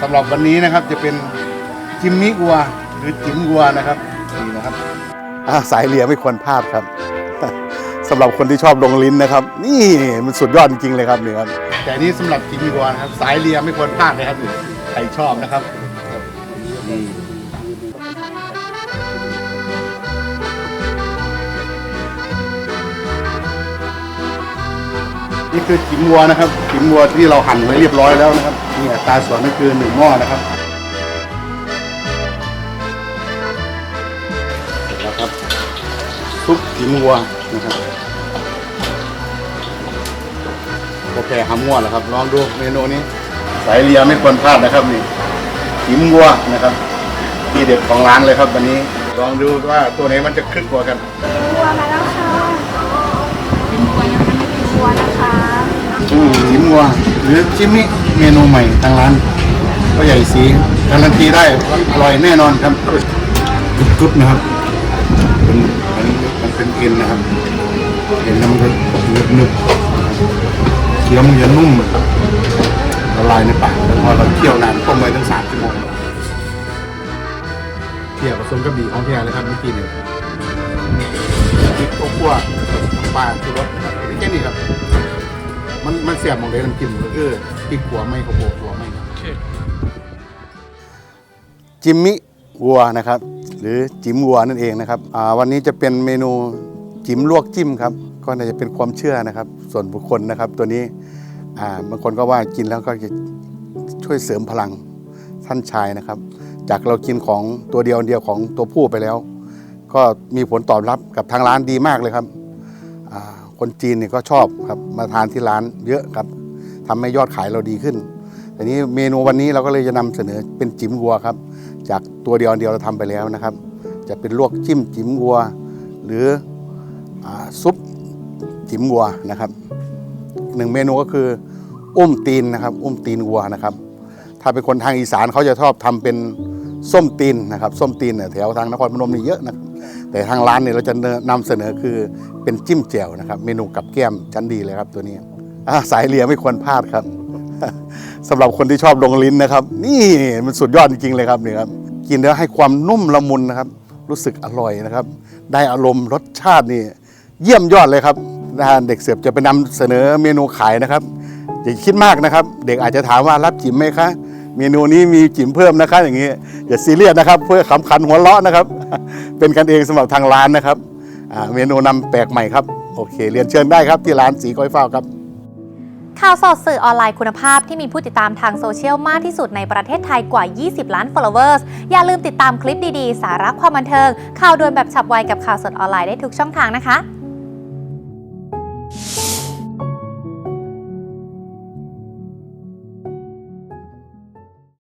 สำหรับวันนี้นะครับจะเป็นจิมมี่กัวหรือจิมกัวนะครับนี่นะครับอ่าสายเลียไม่ควรพลาดครับ สำหรับคนที่ชอบลงลิ้นนะครับ นี่มันสุดยอดจริงๆเลยครับนี่ครับแต่นี่สำหรับจิมมี่กัวนะครับสายเลียไม่ควรพลาดเลยครับนี่ใครชอบนะครับนี่ คือจิ๋มวัวนะครับจิ๋มวัวที่เราหั่นไว้เรียบร้อยแล้วนะครับนี่อัตราส่วนก็คือหนึ่งหม้อนะครับเสร็จแล้วครับซุปขิมวัวนะครับโอเคหำวัวแล้วครับลองดูเมนูนี้สายเลียไม่ควรพลาดนะครับนี่ขิมวัวนะครับที่เด็ดของร้านเลยครับวันนี้ลองดูว่าตัวไหนมันจะคึกกว่ากันวัวมาแล้ว วัวหรือชิมิเมนูใหม่ทางร้านก็ใหญ่สีการันตีได้ว่าอร่อยแน่นอนครับกรุบๆนะครับเป็นมันมันเป็นเอ็นนะครับเอ็นแล้วมันก็หนึบหนึบๆเคี้ยวมันจะนุ่มละลายในปากแล้วพอเราเคี่ยวนานต้มไว้ตั้งสามชั่วโมงเคี่ยวผสมกระบี่ของแท้เลยครับเมื่อกี้นี่พริกคั่วน้ำปลาชูรสนะครับแค่นี้ครับมันมัน เสียบหมองเลยน้ำจิ้มก็คือพริกขัวไม่ข้าวโพดขัวไม่ครับจิมมิวัวนะครับ หรือจิ๋มวัวนั่นเองนะครับอ่าวันนี้จะเป็นเมนูจิ๋มลวกจิ้มครับก็น่าจะเป็นความเชื่อนะครับ ส่วนบุคคลนะครับ ตัวนี้อ่าบางคนก็ว่ากินแล้วก็จะช่วยเสริมพลังท่านชายนะครับ จากเรากินของตัวเดียวเดียวของตัวผู้ไปแล้ว ก็มีผลตอบรับกับทางร้านดีมากเลยครับอ่า คนจีนเนี่ยก็ชอบครับมาทานที่ร้านเยอะครับทำให้ยอดขายเราดีขึ้นแต่นี้เมนูวันนี้เราก็เลยจะนำเสนอเป็นจิ๋มวัวครับ จากตัวเดียวเดียวเราทำไปแล้วนะครับ จะเป็นลวกจิ้มจิ๋มวัว หรืออซุปจิ๋มวัวนะครับหนึ่งเมนูก็คืออุ้มตีนนะครับ อุ้มตีนวัวนะครับ ถ้าเป็นคนทางอีสานเขาจะชอบทำเป็นส้มตีนนะครับ ส้มตีนเนี่ยแถวทางนครพนมนี่เยอะนะครับ แต่ทางร้านเนี่ยเราจะนำเสนอคือเป็นจิ้มแจ่วนะครับ เมนูกับแก้มชั้นดีเลยครับตัวนี้สายเลียไม่ควรพลาดครับสำหรับคนที่ชอบลงลิ้นนะครับ นี่มันสุดยอดจริงๆเลยครับนี่ครับกินแล้วให้ความนุ่มละมุนนะครับ รู้สึกอร่อยนะครับ ได้อารมณ์รสชาตินี่เยี่ยมยอดเลยครับนะเด็กเสิร์ฟจะไปนำเสนอเมนูขายนะครับอย่าคิดมากนะครับ เด็กอาจจะถามว่ารับจิ๋มไหมคะ เมนูนี้มีจิ๋มเพิ่มนะคะอย่างนี้อย่าซีเรียสนะครับ เพื่อขำขันหัวเราะนะครับ เป็นกันเองสำหรับทางร้านนะครับเมนูนำแปลกใหม่ครับโอเค เรียนเชิญได้ครับที่ร้านสีก้อยเฝ้าครับข่าวสดสื่อออนไลน์คุณภาพที่มีผู้ติดตามทางโซเชียลมากที่สุดในประเทศไทยกว่า 20 ล้าน followers อย่าลืมติดตามคลิปดีๆ สาระความบันเทิง ข่าวด่วนแบบฉับไวกับข่าวสดออนไลน์ได้ทุกช่องทางนะคะ